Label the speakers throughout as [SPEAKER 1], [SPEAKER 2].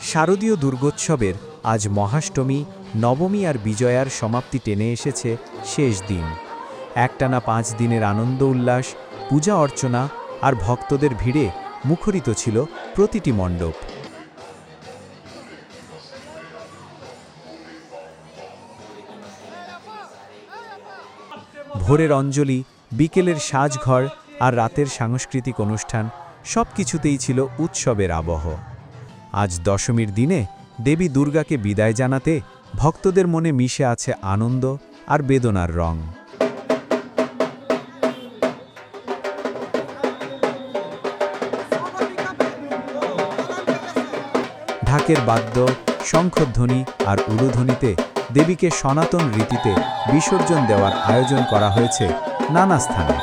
[SPEAKER 1] শারদীয় দুর্গোৎসবের আজ মহাষ্টমী, নবমী আর বিজয়ার সমাপ্তি টেনে এসেছে শেষ দিন। একটানা পাঁচ দিনের আনন্দ উল্লাস, পূজা অর্চনা আর ভক্তদের ভিড়ে মুখরিত ছিল প্রতিটি মণ্ডপ। ভোরের অঞ্জলি, বিকেলের সাজঘর আর রাতের সাংস্কৃতিক অনুষ্ঠান সব কিছুতেই ছিল উৎসবের আবহ। আজ দশমীর দিনে দেবী দুর্গাকে বিদায় জানাতে ভক্তদের মনে মিশে আছে আনন্দ আর বেদনার রং। ঢাকের বাদ্য, শঙ্খধ্বনি আর উলুধ্বনিতে দেবীকে সনাতন রীতিতে বিসর্জন দেওয়ার আয়োজন করা হয়েছে নানা স্থানে।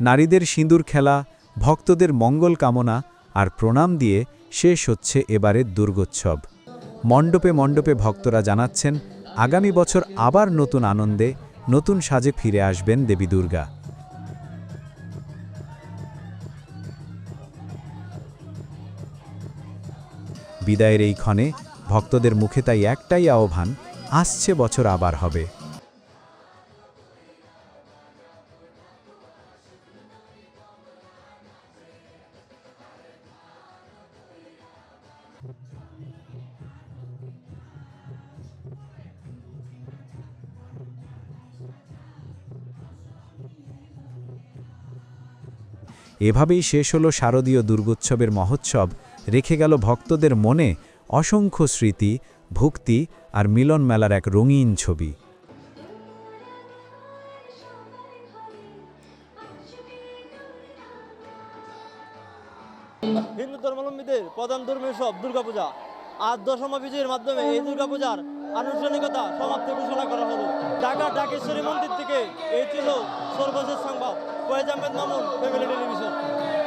[SPEAKER 1] নারীদের সিঁদুর খেলা, ভক্তদের মঙ্গল কামনা আর প্রণাম দিয়ে শেষ হচ্ছে এবারের দুর্গোৎসব। মণ্ডপে মণ্ডপে ভক্তরা জানাচ্ছেন, আগামী বছর আবার নতুন আনন্দে নতুন সাজে ফিরে আসবেন দেবী দুর্গা। বিদায়ের এই ক্ষণে ভক্তদের মুখে তাই একটাই আহ্বান, আসছে বছর আবার হবে। এভাবেই শেষ হলো শারদীয় দুর্গোৎসবের মহোৎসব। রেখে গেল ভক্তদের মনে অসংখ্য স্মৃতি, ভক্তি আর মিলন মেলার এক রঙিন ছবি।
[SPEAKER 2] হিন্দু ধর্মাবলম্বীদের প্রধান ধর্মীয় উৎসব দুর্গাপূজা। আর দশমা বিজয়ের মাধ্যমে এই দুর্গাপূজার আনুষ্ঠানিকতা সমাপ্তি ঘোষণা করা হলো। ঢাকা ঢাকেশ্বরী মন্দির থেকে এই ছিল সর্বশেষ সংবাদ। Foyez Ahmed Mamun, family television.